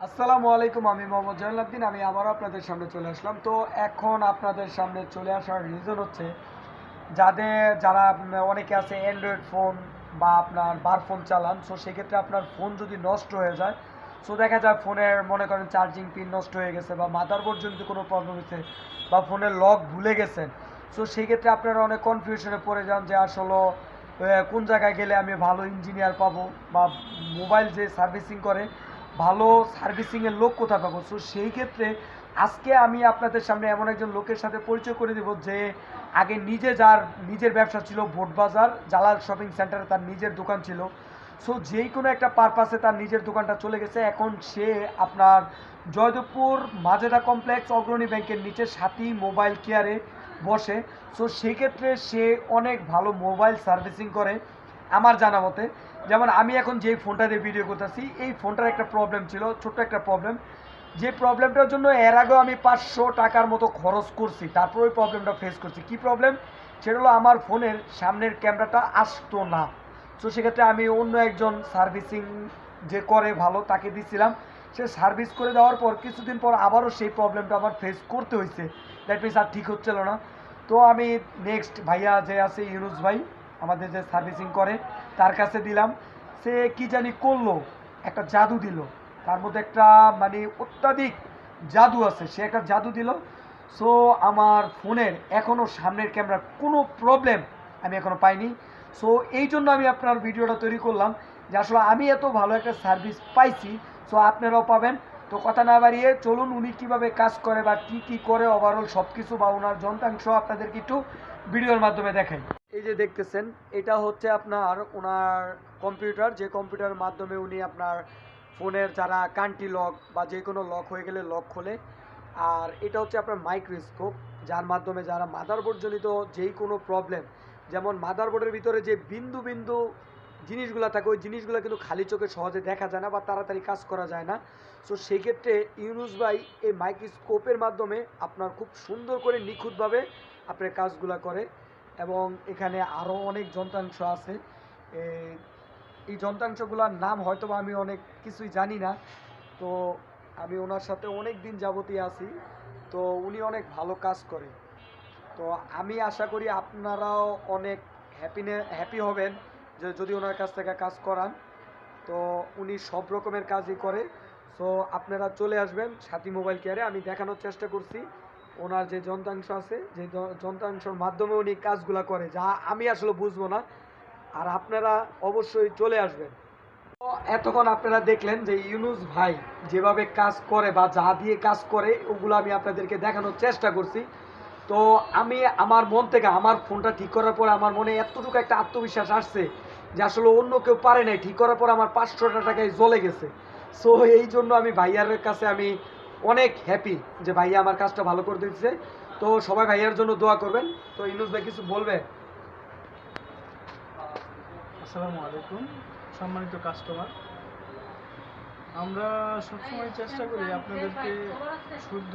আসসালামু আলাইকুম, আমি মোহাম্মদ জয়নুদ্দিন আমি আবারও আপনাদের সামনে চলে আসলাম। তো এখন আপনাদের সামনে চলে আসার রিজন হচ্ছে যাদের, যারা অনেকে আছে অ্যান্ড্রয়েড ফোন বা আপনার বার ফোন চালান সো সেক্ষেত্রে আপনার ফোন যদি নষ্ট হয়ে যায় সো দেখা যায় ফোনের মনে করেন চার্জিং পিন নষ্ট হয়ে গেছে বা মাদারবোর্ড যদি কোনো প্রবলেম হয়েছে বা ফোনের লক ভুলে গেছেন সো সেই ক্ষেত্রে আপনারা অনেক কনফিউশনে পড়ে যান যে আসলে কোন জায়গায় গেলে আমি ভালো ইঞ্জিনিয়ার পাবো বা মোবাইল যে সার্ভিসিং করে ভালো সার্ভিসিংয়ের লোক কোথায় পাবো? সো সেই ক্ষেত্রে আজকে আমি আপনাদের সামনে এমন একজন লোকের সাথে পরিচয় করে দেব যে আগে নিজে যার নিজের ব্যবসা ছিল ভোট বাজার, জালাল শপিং সেন্টারে তার নিজের দোকান ছিল। সো যেই কোনো একটা পারপাসে তার নিজের দোকানটা চলে গেছে। এখন সে আপনার জয়দেবপুর মাজেদা কমপ্লেক্স অগ্রণী ব্যাংকের নিচে সাথী মোবাইল কেয়ারে বসে। সো সেক্ষেত্রে সে অনেক ভালো মোবাইল সার্ভিসিং করে। আমার জানা মতে, যেমন আমি এখন যেই ফোনটা দিয়ে ভিডিও করতেছি, এই ফোনটার একটা প্রবলেম ছিল, ছোট্ট একটা প্রবলেম যে প্রবলেমটার জন্য এর আগেও আমি পাঁচশো টাকার মতো খরচ করছি, তারপর ওই প্রবলেমটা ফেস করছি। কি প্রবলেম সেটা হলো আমার ফোনের সামনের ক্যামেরাটা আসতো না। তো সেক্ষেত্রে আমি অন্য একজন সার্ভিসিং যে করে ভালো, তাকে দিছিলাম। সে সার্ভিস করে দেওয়ার পর কিছুদিন পর আবারও সেই প্রবলেমটা আমার ফেস করতে হয়েছে। দ্যাট মিনস আর ঠিক হচ্ছিল না। তো আমি নেক্সট ভাইয়া যে আছে ইউনুস ভাই আমাদের যে সার্ভিসিং করে, তার কাছে দিলাম। সে কি জানি করল, একটা জাদু দিল। তার মধ্যে একটা মানে অত্যাধিক জাদু আছে, সে একটা জাদু দিল। সো আমার ফোনের এখনও সামনের ক্যামেরার কোনো প্রবলেম আমি এখনও পাইনি। সো এই জন্য আমি আপনার ভিডিওটা তৈরি করলাম যে আসলে আমি এত ভালো একটা সার্ভিস পাইছি সো আপনারাও পাবেন। তো কথা না বাড়িয়ে চলুন উনি কীভাবে কাজ করে বা কি কি করে ওভারঅল সব কিছু বা ওনার যন্ত্রাংশ আপনাদেরকে একটু ভিডিওর মাধ্যমে দেখাই। এই যে দেখতেছেন, এটা হচ্ছে আপনার ওনার কম্পিউটার। যে কম্পিউটারের মাধ্যমে উনি আপনার ফোনের যারা কান্টি লক বা যে কোনো লক হয়ে গেলে লক খোলে। আর এটা হচ্ছে আপনার মাইক্রোস্কোপ, যার মাধ্যমে যারা মাদারবোর্ড জনিত যেই কোনো প্রবলেম, যেমন মাদারবোর্ডের ভিতরে যে বিন্দু বিন্দু জিনিসগুলো থাকে, ওই জিনিসগুলো কিন্তু খালি চোখে সহজে দেখা যায় না বা তাড়াতাড়ি কাজ করা যায় না। সো সেক্ষেত্রে ইউনুস ভাই এই মাইক্রোস্কোপের মাধ্যমে আপনার খুব সুন্দর করে নিখুঁতভাবে আপনার কাজগুলো করে এবং এখানে আরও অনেক যন্ত্রাংশ আছে। এই- যন্ত্রাংশগুলোর নাম হয়তো আমি অনেক কিছুই জানি না। তো আমি ওনার সাথে অনেক দিন যাবতীয় আছি। তো উনি অনেক ভালো কাজ করে। তো আমি আশা করি আপনারাও অনেক হ্যাপিনে হ্যাপি হবেন যে যদি ওনার কাছ থেকে কাজ করান। তো উনি সব রকমের কাজই করে। সো আপনারা চলে আসবেন সাথী মোবাইল কেয়ারে। আমি দেখানোর চেষ্টা করছি। ওনার যে যন্ত্রাংশ আছে, যে যন্ত্রাংশের মাধ্যমে উনি কাজগুলো করে, যা আমি আসলে বুঝব না। আর আপনারা অবশ্যই চলে আসবেন। এতক্ষণ আপনারা দেখলেন যে ইউনুস ভাই যেভাবে কাজ করে বা যা দিয়ে কাজ করে, ওগুলো আমি আপনাদেরকে দেখানোর চেষ্টা করছি। তো আমি আমার মন থেকে, আমার ফোনটা ঠিক করার পর আমার মনে এতটুকু একটা আত্মবিশ্বাস আসছে যে আসলে অন্য কেউ পারে নাই। ঠিক করার পর আমার পাঁচশোটা টাকায় জ্বলে গেছে। সো এই জন্য আমি ভাইয়ার কাছে আমি অনেক হ্যাপি যে ভাইয়া আমার কাজটা ভালো করে দিচ্ছে তো সবাই ভাইয়ার জন্য দোয়া করবেন। তো ইউনুস ভাই কিছু বলবে? আসসালামু আলাইকুম, সম্মানিত কাস্টমার আমরা সবসময় চেষ্টা করি আপনাদেরকে শুদ্ধ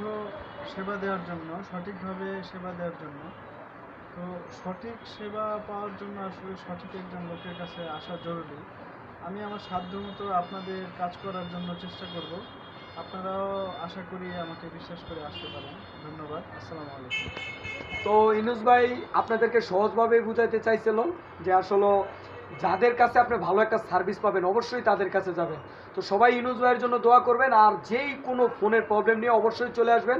সেবা দেওয়ার জন্য, সঠিকভাবে সেবা দেওয়ার জন্য। তো সঠিক সেবা পাওয়ার জন্য আসলে সঠিক একজন লোকের কাছে আসা জরুরি। আমি আমার সাধ্য মতো আপনাদের কাজ করার জন্য চেষ্টা করব। আপনারাও আশা করি আমাকে বিশ্বাস করে আসতে পারেন। ধন্যবাদ। আসসালামু আলাইকুম। তো ইনুস ভাই, আপনাদেরকে সহজভাবে বুঝাইতে চাইছিল যে আসলে যাদের কাছে আপনি ভালো একটা সার্ভিস পাবেন, অবশ্যই তাদের কাছে যাবেন। তো সবাই ইনুস ভাইয়ের জন্য দোয়া করবেন আর যেই কোনো ফোনের প্রবলেম নিয়ে অবশ্যই চলে আসবেন।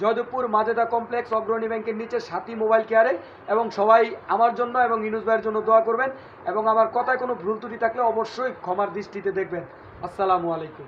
জয়দেবপুর মাজেদা কমপ্লেক্স অগ্রণী ব্যাংকের নিচে সাথী মোবাইল কেয়ারে এবং সবাই আমার জন্য এবং ইনুস ভাইয়ের জন্য দোয়া করবেন এবং আমার কথায় কোনো ভুল ত্রুটি থাকলে অবশ্যই ক্ষমার দৃষ্টিতে দেখবেন। আসসালামু আলাইকুম।